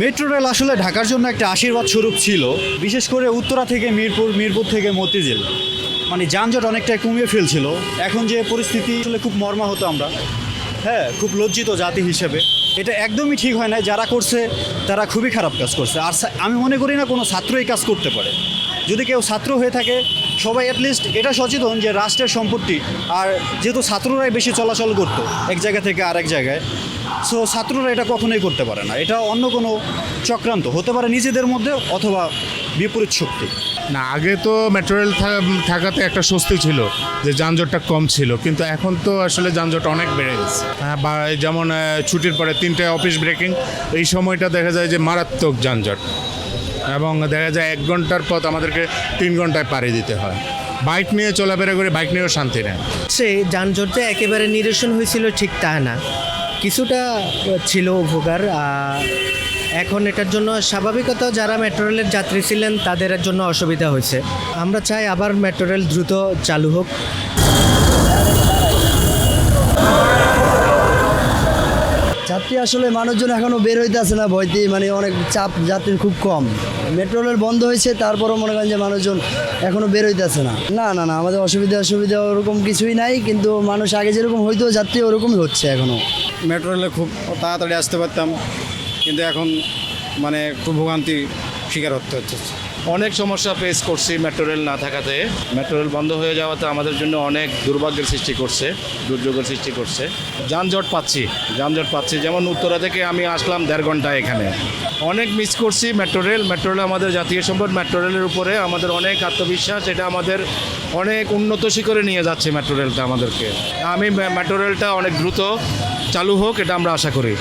Metro rail আসলে ঢাকার জন্য একটা আশীর্বাদ স্বরূপ ছিল, বিশেষ করে উত্তরা থেকে মিরপুর মিরপুর থেকে মতিঝিল মানে যানজট অনেকটাই কমিয়ে ফেলছিল, এখন যে পরিস্থিতি আসলে খুব মর্মা হতো আমরা। হ্যাঁ খুব লজ্জিত জাতি হিসেবে। এটা একদমই ঠিক হয় না যারা করছে, তারা খুবই খারাপ কাজ করছে। আর আমি মনে করি না কোনো ছাত্র এই কাজ করতে পারে। যদি কেউ ছাত্র হয়ে থাকে, সবাই অ্যাটলিস্ট এটা সচেতন যে রাষ্ট্রের সম্পত্তি, আর যেহেতু ছাত্ররাই বেশি চলাচল করতো, এক জায়গা থেকে আরেক জায়গায় সো ছাত্ররা এটা কখনোই করতে পারে না। এটা অন্য কোনো চক্রান্ত। হতে পারে নিজেদের মধ্যে অথবা বিপরীত শক্তি। না আগে তো মেট্রো রেল থাকাতে একটা স্বস্তি ছিল যে যানজটটা কম ছিল। কিন্তু এখন তো আসলে যানজট অনেক বেড়ে গেছে। হ্যাঁ, বা যেমন ছুটির পরে তিনটে অফিস ব্রেকিং এই সময়টা দেখা যায় যে মারাত্মক যানজট। এবং দেখা যায় এক ঘণ্টার পথ আমাদেরকে তিন ঘন্টায় পাড়ি দিতে হয়। বাইক নিয়ে চলাফেরা করে বাইক নিয়েও শান্তি নেয় সে যানজট যে একেবারে নিরসন হয়েছিল ঠিক তা না। কিছুটা ছিল উপকার এখন এটার জন্য স্বাভাবিকতাও যারা মেট্রো রেলের যাত্রী ছিলেন, তাদের জন্য অসুবিধা হয়েছে। আমরা চাই আবার মেট্রো রেল দ্রুত চালু হোক। যাত্রী আসলে মানুষজন এখনও বের হইতে আসে না, ভয়তে মানে অনেক চাপ, যাত্রীর খুব কম। মেট্রো রেল বন্ধ হয়েছে, তারপরও মনে করেন যে মানুষজন এখনও বের হইতে আসে না। না না না, আমাদের অসুবিধা অসুবিধা ওরকম কিছুই নাই, কিন্তু মানুষ আগে যেরকম হইতো, যাত্রী ওরকমই হচ্ছে এখনও মেট্রো রেলে খুব তাড়াতাড়ি আসতে পারতাম, কিন্তু এখন মানে খুব ভোগান্তি শিকার হতে হচ্ছে। অনেক সমস্যা ফেস করছি মেট্রো রেল না থাকাতে। মেট্রো রেল বন্ধ হয়ে যাওয়াতে আমাদের জন্য অনেক দুর্ভাগ্যের সৃষ্টি করছে, দুর্যোগের সৃষ্টি করছে। যানজট পাচ্ছি যানজট পাচ্ছি। যেমন উত্তরা থেকে আমি আসলাম দেড় ঘণ্টা এখানে। অনেক মিস করছি মেট্রো রেল মেট্রো রেল আমাদের জাতীয় সম্পদ। মেট্রো রেলের উপরে আমাদের অনেক আত্মবিশ্বাস। এটা আমাদের অনেক উন্নত শিখরে নিয়ে যাচ্ছে মেট্রো রেলটা আমাদেরকে। আমি মেট্রো রেলটা অনেক দ্রুত চালু হোক, এটা আমরা আশা করি।